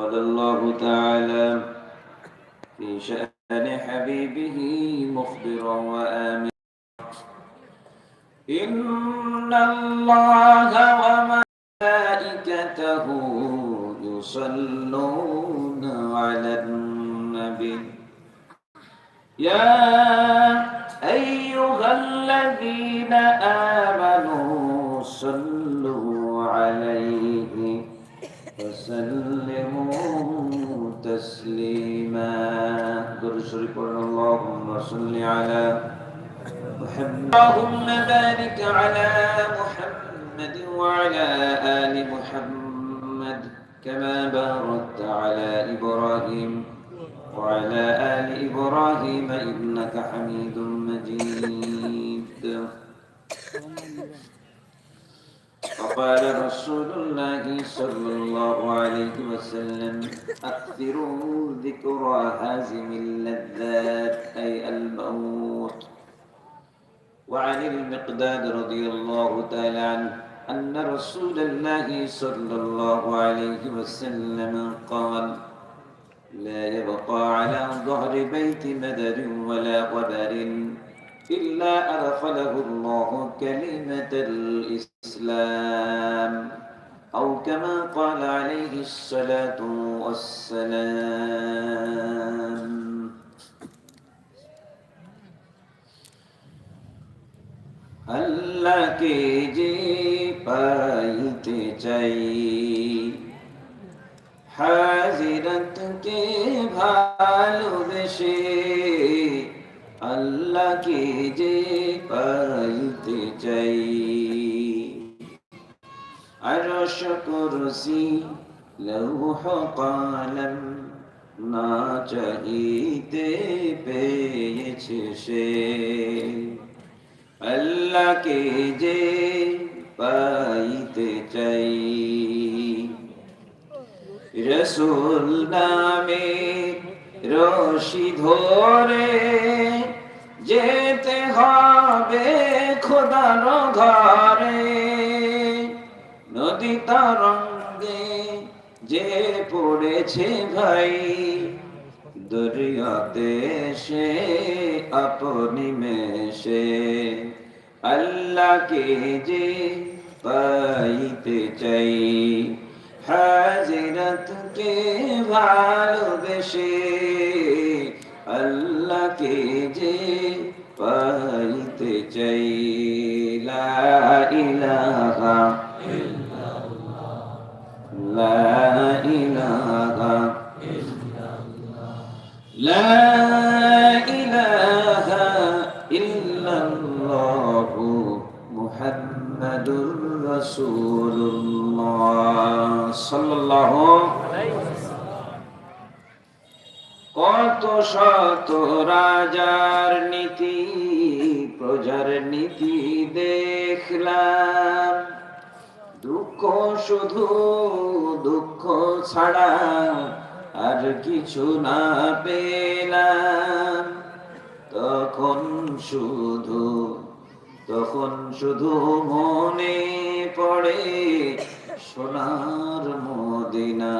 قال الله تعالى في شأن حبيبه مخبرا وآمرا إن الله وملائكته يصلون على النبي. يا أيها الذين آمنوا صلوا عليه وسلموا تسليما. درسل اللهم صل على محمد. اللهم بارك على محمد وعلى آل محمد كما باركت على إبراهيم وعلى آل إبراهيم إنك حميد مجيد. وقال رسول الله صلى الله عليه وسلم أكثروا ذكر هازم اللذات أي الموت. وعن المقداد رضي الله تعالى عنه أن رسول الله صلى الله عليه وسلم قال لا يبقى على ظهر بيت مدر ولا قدر إلا أدخله الله كلمة الإسلام أو كما قال عليه الصلاة والسلام আল্লাহকে যে পাইতে চাই হাজিরতকে ভালোবেসে আল্লাহকে যে পাইতে চাই। আরশ কুরসি লৌহ কলম না চাহিতে পেয়েছে সে। আল্লাহকে যে পাইতে চাই। রসুল নামে রশি ধরে যেতে হবে খোদার ঘরে। নদী তরঙ্গে যে পড়েছে ভাই দরিয়াতে সে আপনি মেশে। আল্লাহকে যে পাইতে চাই, হাজিরতকে ভালোবেসে। আল্লাহকে যে পাইতে চাই লা ইলাহা লা শত রাজার নীতি, প্রজার নীতি দেখলাম। দুঃখ শুধু দুঃখ ছাড়া আর কিছু না পেলাম। তখন শুধু তখন শুধু মনে পড়ে সোনার মদিনা।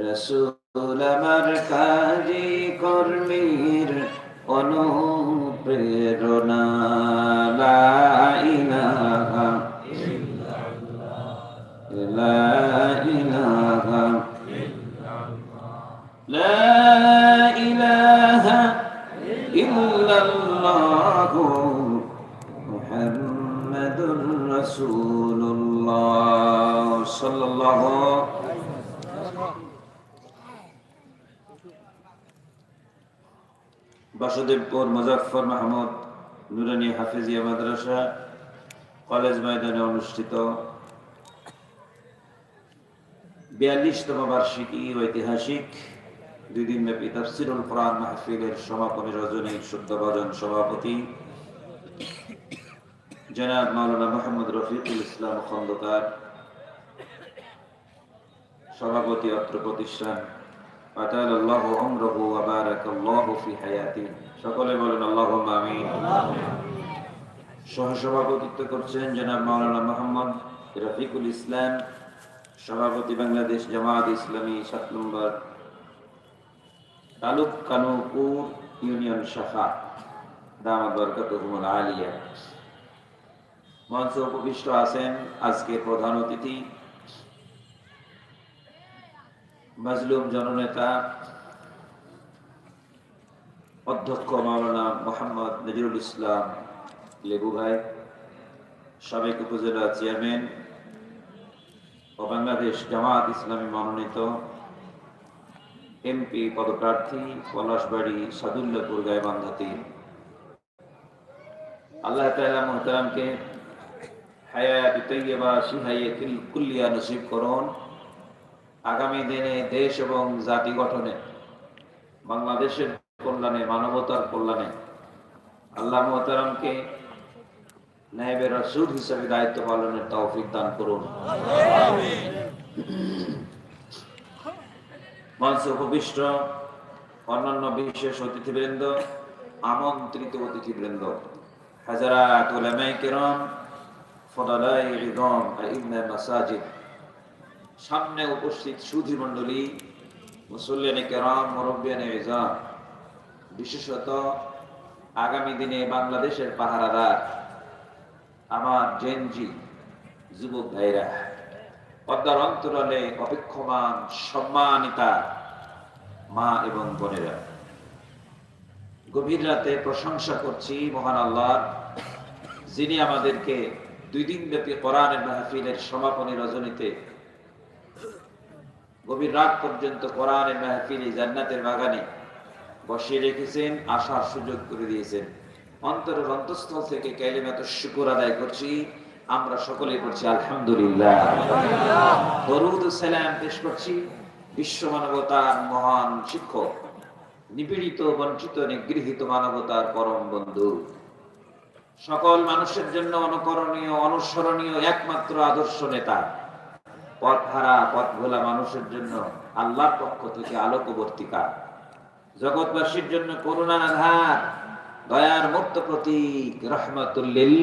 রসুল আমার কাজী কর্মীর অনুপ্রেরণা বাসুদেবপুর মুজাফর মাহমুদ নুরানি হাফিজিয়া মাদ্রাসা কলেজ ময়দানে অনুষ্ঠিত বিয়াল্লিশতম বার্ষিকী ঐতিহাসিক দুই দিন ব্যাপী তাফসিরুল কোরআন মাহফিলের সমাপনী রজনী শুদ্ধভজন সভাপতি জনাব মাওলানা মোহাম্মদ রফিকুল ইসলাম খন্দকার সভাপতি অত্র প্রতিষ্ঠান আতাল আল্লাহ আমরহু ওয়া বারাকাল্লাহু ফি হায়াতি সকলে বলেন, আল্লাহুম্মা আমিন। সহসভাপতিত্ব করছেন জনাব মাওলানা মোহাম্মদ রফিকুল ইসলাম, সভাপতি বাংলাদেশ জামাত ইসলামী, সাত নম্বর তালুক কানুপুর ইউনিয়ন শাখা, দামাত বরকতুল আলিয়া। মঞ্চ উপবিষ্ট আছেন আজকে প্রধান অতিথি, মাজলুম জননেতা অধ্যক্ষ মাওলানা মোহাম্মদ নজরুল ইসলাম লেবু ভাই, সাবেক উপজেলা চেয়ারম্যান ও বাংলাদেশ জামাত ইসলামী মনোনীত এমপি পদপ্রার্থী পলাশবাড়ি সাদুল্লাপুর গায়বান্ধাতি আল্লাহ তাআলা মুহতারামকে হায়াত তৈয়বা সিহাইয়ে কুল্লিয়া নসিব করুন। আগামী দিনে দেশ এবং জাতি গঠনে বাংলাদেশের কল্যাণে, মানবতার কল্যাণে। আল্লাহ মোহতারামকে নায়েবের রসুল হিসেবে দায়িত্ব পালনের তৌফিক দান করুন। মঞ্চ অন্যান্য বিশেষ অতিথিবৃন্দ, আমন্ত্রিত অতিথিবৃন্দ। সামনে উপস্থিত সুধী মণ্ডলী মুসল্লিয়ানে কেরাম, মুরব্বিয়ানে বিশেষত আগামী দিনে বাংলাদেশের পাহারাদার আমার জেনজি যুবক ভাইরা, পদ্মার অন্তরালে অপেক্ষমান সম্মানিতা মা এবং বোনেরা। গভীর রাতে প্রশংসা করছি মহান আল্লাহর যিনি আমাদেরকে দুই দিন ব্যাপী কোরআনের মাহফিলের সমাপনী রজনীতে গভীর রাত পর্যন্ত কোরআনের মাহফিলে জান্নাতের বাগানে বসিয়ে রেখেছেন, আসার সুযোগ করে দিয়েছেন। অন্তরের অন্তঃস্থল থেকে কালিমাত শুকুর আদায় করছি। আমরা সকলেই করছি আলহামদুলিল্লাহ। দরুদ ও সালাম পেশ করছি। বিশ্ব মানবতার মহান শিক্ষক, নিপীড়িত, বঞ্চিত, নিগৃহীত মানবতার পরম বন্ধু। সকল মানুষের জন্য অনুকরণীয়, অনুসরণীয়, একমাত্র আদর্শ নেতা। পথ হারা পথ ভোলা মানুষের জন্য আল্লাহর পক্ষ থেকে আলোকবর্তিকা। জগৎবাসীর জন্য করুণার আধার দয়ার মুক্ত প্রতীক রহমাতুল্লিল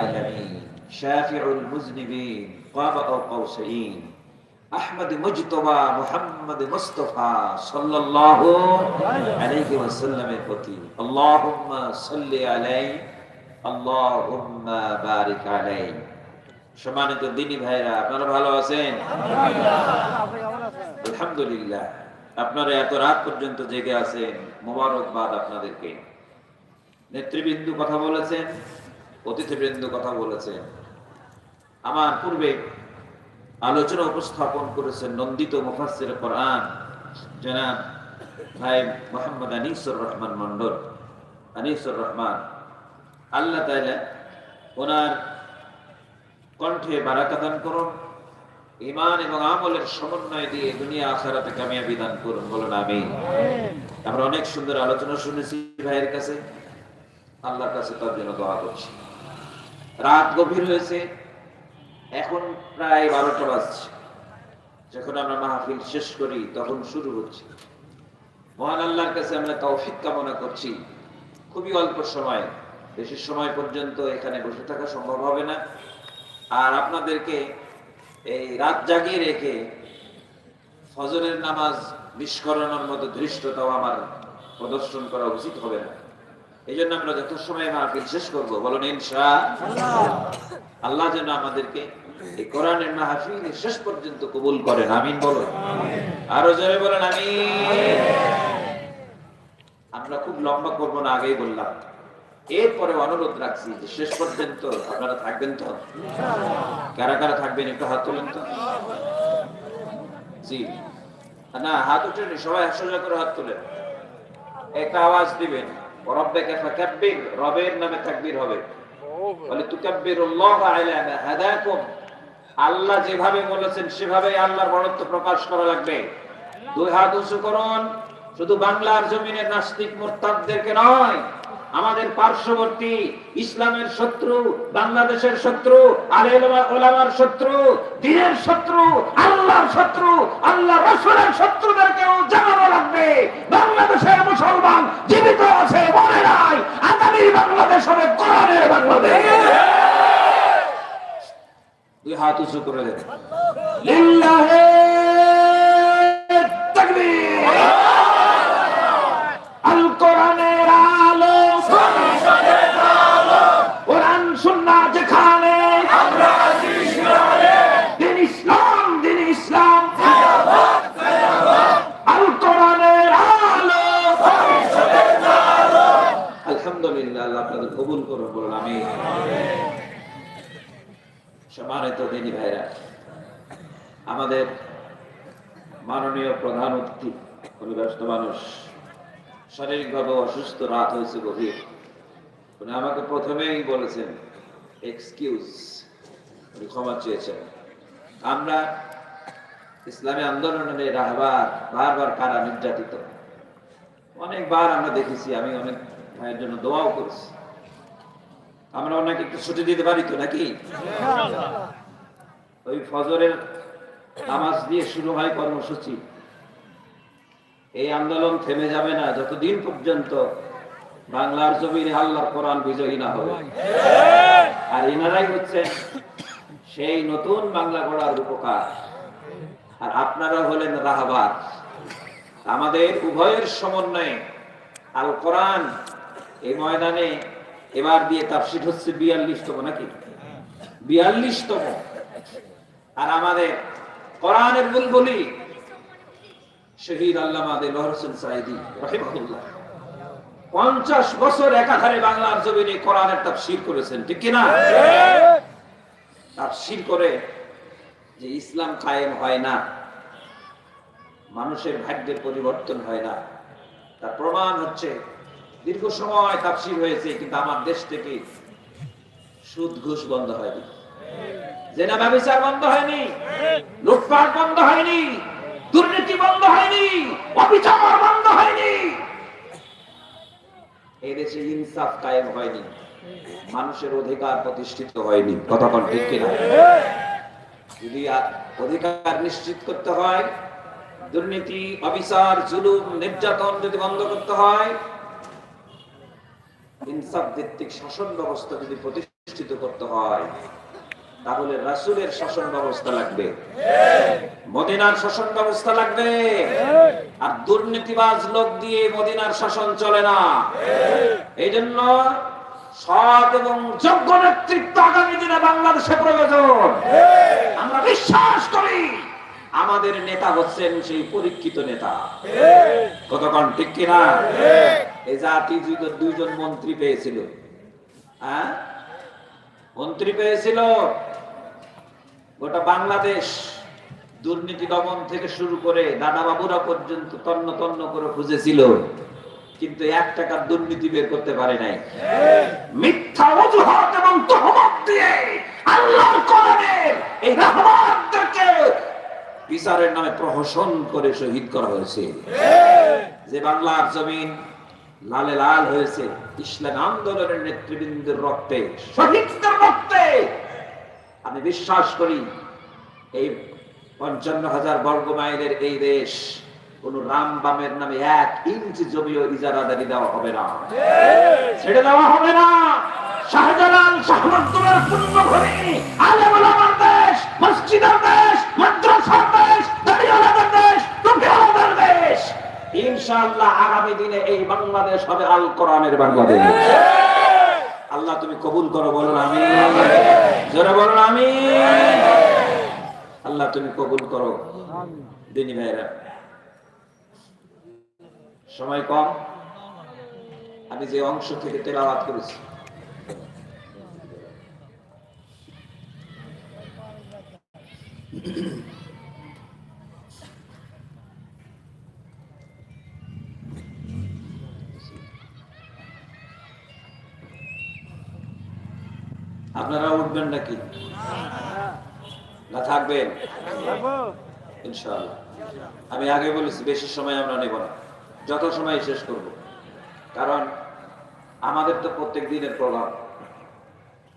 আলামিন। শাফিউল মুজনিবিন কাবা ও কাউসাইন। আহমদ মুজতবা মুহাম্মদ মুস্তাফা সাল্লাল্লাহু আলাইহি ওয়াসাল্লামের প্রতি। আল্লাহুম্মা সাল্লি আলাইহি আল্লাহুম্মা বারিক আলাইহি সম্মানিত দিনী ভাইরা আপনারা ভালো আছেন? আলহামদুলিল্লাহ। আপনারা এত রাত পর্যন্ত জেগে আছেন মোবারকবাদ আপনাদেরকে। নেতৃবৃন্দ কথা বলেছেন, অতিথিবৃন্দ কথা বলেছেন। আমার পূর্বে আলোচনা উপস্থাপন করেছেন নন্দিত মুফাসসির কোরআন, জনাব ভাই মোহাম্মদ আনিসুর রহমান মন্ডল আনিসুর রহমান, আল্লাহ তাআলা ওনার কণ্ঠে বারাকা দান করুন ইমান এবং আমলের সমন্বয় দিয়ে দুনিয়া আখারাতে কামিয়াবি দান করুন, বলুন আমি আমরা অনেক সুন্দর আলোচনা শুনেছি ভাইয়ের কাছে। আল্লাহর কাছে তার জন্য দোয়া করছি। রাত গভীর হয়েছে, এখন প্রায় বারোটা বাজছে। যখন আমরা মাহফিল শেষ করি, তখন শুরু হচ্ছে। মহান আল্লাহর কাছে আমরা তৌফিক কামনা করছি। খুবই অল্প সময়, বেশি সময় পর্যন্ত এখানে বসে থাকা সম্ভব হবে না। আর আপনাদেরকে এই রাত জাগিয়ে রেখে ফজরের নামাজ মিস করানোর মতো ধৃষ্টতাও আমার প্রদর্শন করা উচিত হবে না। এই জন্য আমরা যত সময় মাহফিল শেষ করব, বলুন, ইনশা আল্লাহ। যেন আমাদেরকে এই কোরআনের মাহফিল শেষ পর্যন্ত কবুল করেন। আমিন বলুন। আরও জোরে বলেন আমি আমরা খুব লম্বা করব না, আগেই বললাম। এরপরে অনুরোধ রাখছি যে শেষ পর্যন্ত আপনারা থাকবেন তো? কারা কারা থাকবেন একটু হাত তোলেন তো? জি। না, হাত উঠেনি, সবাই সোজা করে হাত তোলেন। একটা আওয়াজ দিবেন। যেভাবে বলেছেন সেভাবে প্রকাশ করা লাগবে। দুই হাত শুধু বাংলার জমিনের নাস্তিক মোরতাদদেরকে নয় আমাদের পার্শ্ববর্তী ইসলামের শত্রু বাংলাদেশের শত্রু আলেমার শত্রু দিনের শত্রু আল্লাহর শত্রু আল্লাহ রসুলের শত্রুদেরকেও জানানো লাগবে। বাংলাদেশের মুসলমান জীবিত আছে মনে নাই আগামী বাংলাদেশ হবে কোরআনের বাংলাদেশ। দুই হাত উঁচু করে লিল্লাহে আমাদের মাননীয় প্রধান অতিথি ব্যস্ত মানুষ শারীরিকভাবে অসুস্থ রাত হয়েছে গভীর। উনি আমাকে প্রথমেই বলেছেন এক্সকিউজ উনি ক্ষমা চেয়েছেন। আমরা ইসলামী আন্দোলনের রাহবার বারবার কারা নির্যাতিত? অনেকবার আমরা দেখেছি আমি অনেক ভাইয়ের জন্য দোয়াও করেছি। আমরা ওনাকে একটু ছুটি দিতে পারি তো নাকি? ওই ফজরের নামাজ দিয়ে শুরু হয় কর্মসূচি। এই আন্দোলন থেমে যাবে না যতদিন পর্যন্ত বাংলার জমিনে আল্লাহর কোরআন বিজয়ী না হবে। আর এনারাই হচ্ছে সেই নতুন বাংলা গড়ার উপকার আর আপনারা হলেন রাহাবার। আমাদের উভয়ের সমন্বয়ে আল কোরআন এই ময়দানে এবার দিয়ে তাফসির হচ্ছে বিয়াল্লিশতম নাকি? বিয়াল্লিশতম। আর আমাদের কোরআনের বুলবুলি। শহীদ আল্লামা দেলোয়ার হোসেন সাইদি রহিমাহুল্লাহ। পঞ্চাশ বছর একাধারে বাংলার জমিনে কোরআনের তাফসির করেছেন, ঠিক কিনা? তাফসির করে যে ইসলাম কায়েম হয় না, মানুষের ভাগ্যের পরিবর্তন হয় না, তার প্রমাণ হচ্ছে দীর্ঘ সময় তাফসির হয়েছে, কিন্তু আমার দেশ থেকে সুদ ঘুষ বন্ধ হয়নি। জেনা ব্যবচার বন্ধ হয়নি, লুটপাট বন্ধ হয়নি, দুর্নীতি বন্ধ হয়নি, অবিচার বন্ধ হয়নি। এই দেশে ইনসাফ কায়েম হয়নি, মানুষের অধিকার প্রতিষ্ঠিত হয়নি কতক্ষণ ঠিক কিনা? যদি অধিকার নিশ্চিত করতে হয়, দুর্নীতি, অবিচার, জুলুম, নির্যাতন যদি বন্ধ করতে হয়, ইনসাফ ভিত্তিক শাসন ব্যবস্থা যদি প্রতিষ্ঠিত করতে হয় তাহলে রাসূলের শাসন ব্যবস্থা লাগবে। মদিনার শাসন ব্যবস্থা লাগবে। আর দুর্নীতিবাজ লোক দিয়ে মদিনার শাসন চলে না। এই জন্য সৎ এবং যোগ্য নেতৃত্ব আগামী আমরা বিশ্বাস করি, আমাদের নেতা হচ্ছেন সেই পরীক্ষিত নেতা। কতক্ষণ ঠিক কিনা? এই জাতি মন্ত্রী পেয়েছিল। হ্যাঁ? মন্ত্রী পেয়েছিল? গোটা বাংলাদেশ দুর্নীতি দমন থেকে শুরু করে দাদা বাবুরা পর্যন্ত তন্ন তন্ন করে খুঁজেছিল, কিন্তু এক টাকার দুর্নীতি বের করতে পারে নাই। মিথ্যা অজুহাত এবং তহমত দিয়ে আল্লাহর কোরআনের এই রহমানদেরকে বিচারের নামে প্রহসন করে শহীদ করা হয়েছে। যে বাংলার জমিন লালে লাল হয়েছে, ইসলাম আন্দোলনের নেতৃবৃন্দের রক্তে, শহীদদের রক্তে আমি বিশ্বাস করি, এই পঞ্চান্ন হাজার বর্গ মাইলের এই দেশ কোন রাম বামের নামে এক ইঞ্চি জমিও ইজারাদারি দেওয়া হবে না। ছেড়ে দেওয়া হবে না। শাহজালাল আগামী দিনে এই বাংলাদেশ হবে আল বাংলাদেশ। আল্লাহ তুমি কবুল করো বলো আমি জোরে বলো আমি আল্লাহ তুমি কবুল করো। দিনী ভাইরা সময় কম। আমি যে অংশ থেকে তেলাওয়াত করেছি। আপনারা উঠবেন নাকি না থাকবেন ইনশাআল্লাহ। আমি আগে বলেছি বেশি সময় আমরা নেব না। যত সময় শেষ করব। কারণ আমাদের তো প্রত্যেক দিনের প্রভাব।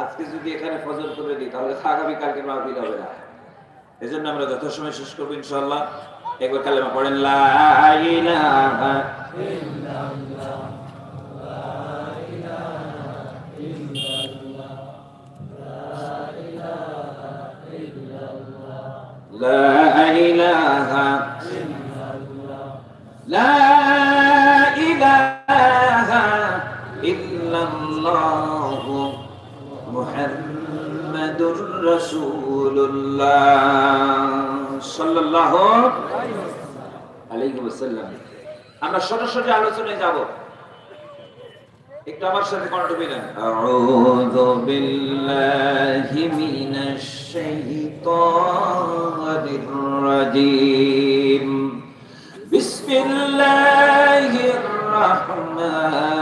আজকে যদি এখানে ফজর করে দিই তাহলে আগামী কালকে মাহফিল হবে না। এই জন্য আমরা যত সময় শেষ করব ইনশাল্লাহ একবার কালেমা পড়েন লা ইল্লাল্লাহ মুহাম্মাদুর রাসূলুল্লাহ। সাল্লাল্লাহু আলাইহি ওয়াসাল্লাম। আমরা সরাসরি আলোচনায় যাব। একটু আমার সাথে কণ্ঠ মিলেন আউযু বিল্লাহি মিনাশ শাইতানির রাজীম। বিসমিল্লাহির রাহমানির